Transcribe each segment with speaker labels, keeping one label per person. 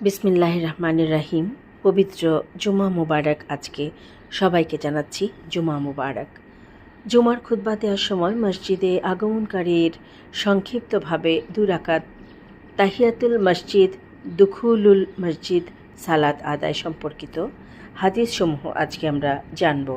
Speaker 1: বিসমিল্লাহ রহমানির রাহিম। পবিত্র জুমা মুবারক আজকে সবাইকে জানাচ্ছি জুমা মুবারক। জুমার খুতবা দেওয়ার সময় মসজিদে আগমনকারীর সংক্ষিপ্তভাবে দুরাকাত তাহিয়াতুল মসজিদ, দুখুলুল মসজিদ সালাত আদায় সম্পর্কিত হাদিসসমূহ আজকে আমরা জানব।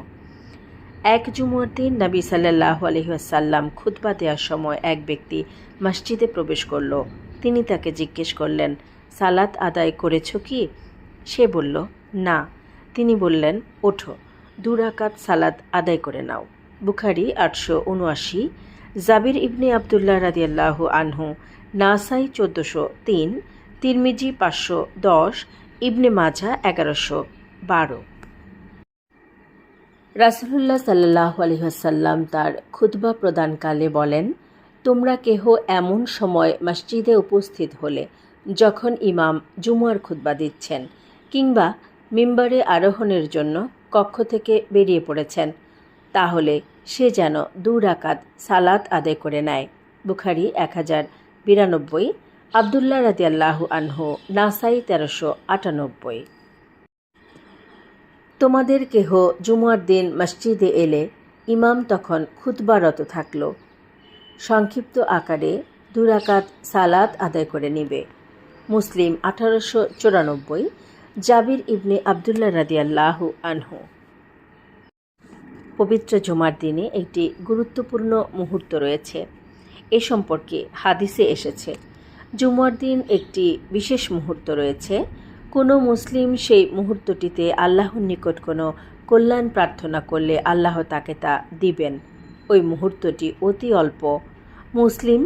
Speaker 1: এক জুমার দিন নবী সাল্লাহ আলহিহাসাল্লাম খুতবা দেওয়ার সময় এক ব্যক্তি মসজিদে প্রবেশ করল। তিনি তাকে জিজ্ঞেস করলেন সালাত আদায় করেছ কি? সে বলল, না। তিনি বললেন, ওঠো দুরাকাত সালাত আদায় করে নাও। বুখারি আটশো উনআশি, জাবির ইবনে আবদুল্লাহ রাদিয়াল্লাহ আনহু, নাসাই চোদ্দোশো তিন, তিরমিজি পাঁচশো দশ, ইবনে মাজা এগারোশো বারো। রাসুলুল্লাহ সাল্লাহ আলহিহাসাল্লাম তার খুতবা প্রদানকালে বলেন, তোমরা কেহ এমন সময় মসজিদে উপস্থিত হলে যখন ইমাম জুমার খুতবা দিচ্ছেন কিংবা মিম্বারে আরোহণের জন্য কক্ষ থেকে বেরিয়ে পড়েছেন, তাহলে সে যেন দু রাকাত সালাত আদায় করে নেয়। বুখারি এক হাজার বিরানব্বই, আবদুল্লাহ রাদিয়াল্লাহ আনহু, নাসাই তেরোশো আটানব্বই। তোমাদের কেহ জুমার দিন মসজিদে এলে ইমাম তখন খুতবারত থাকল। সংক্ষিপ্ত আকারে দুরাকাত সালাত আদায় করে নিবে। মুসলিম আঠারোশো চুরানব্বই, জাবির ইবনে আবদুল্লাহ রাদিয়াল্লাহু আনহু। পবিত্র জুমার দিনে একটি গুরুত্বপূর্ণ মুহূর্ত রয়েছে। এ সম্পর্কে হাদিসে এসেছে, জুমার দিন একটি বিশেষ মুহূর্ত রয়েছে। কোনো মুসলিম সেই মুহূর্তটিতে আল্লাহর নিকট কোনো কল্যাণ প্রার্থনা করলে আল্লাহ তাকে তা দিবেন। ওই মুহূর্তটি অতি অল্প। মুসলিম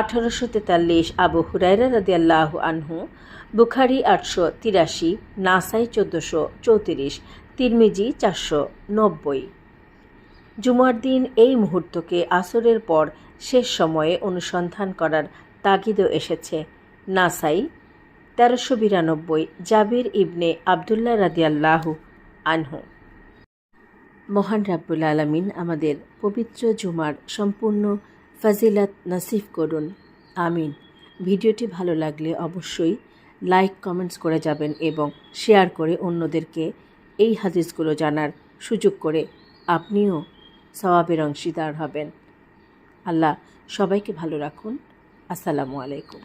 Speaker 1: আঠারোশো তেতাল্লিশ আবু হুরাইরা রাদিয়াল্লাহ আনহু, বুখারি আটশো তিরাশি, নাসাই চোদ্দোশো চৌত্রিশ, তিরমিজি চারশো নব্বই। জুমার দিন এই মুহূর্তকে আসরের পর শেষ সময়ে অনুসন্ধান করার তাগিদও এসেছে। নাসাই, তেরোশো বিরানব্বই, জাবির ইবনে আবদুল্লাহ রাদিয়াল্লাহু আনহু। মহান রাব্বুল আলমিন আমাদের পবিত্র জুমার সম্পূর্ণ ফাজিলাত নাসিফ করুন। আমিন। ভিডিওটি ভালো লাগলে অবশ্যই লাইক, কমেন্টস করে যাবেন এবং শেয়ার করে অন্যদেরকে এই হাদিসগুলো জানার সুযোগ করে আপনিও সওয়াবের অংশীদার হবেন। আল্লাহ সবাইকে ভালো রাখুন। আসসালামু আলাইকুম।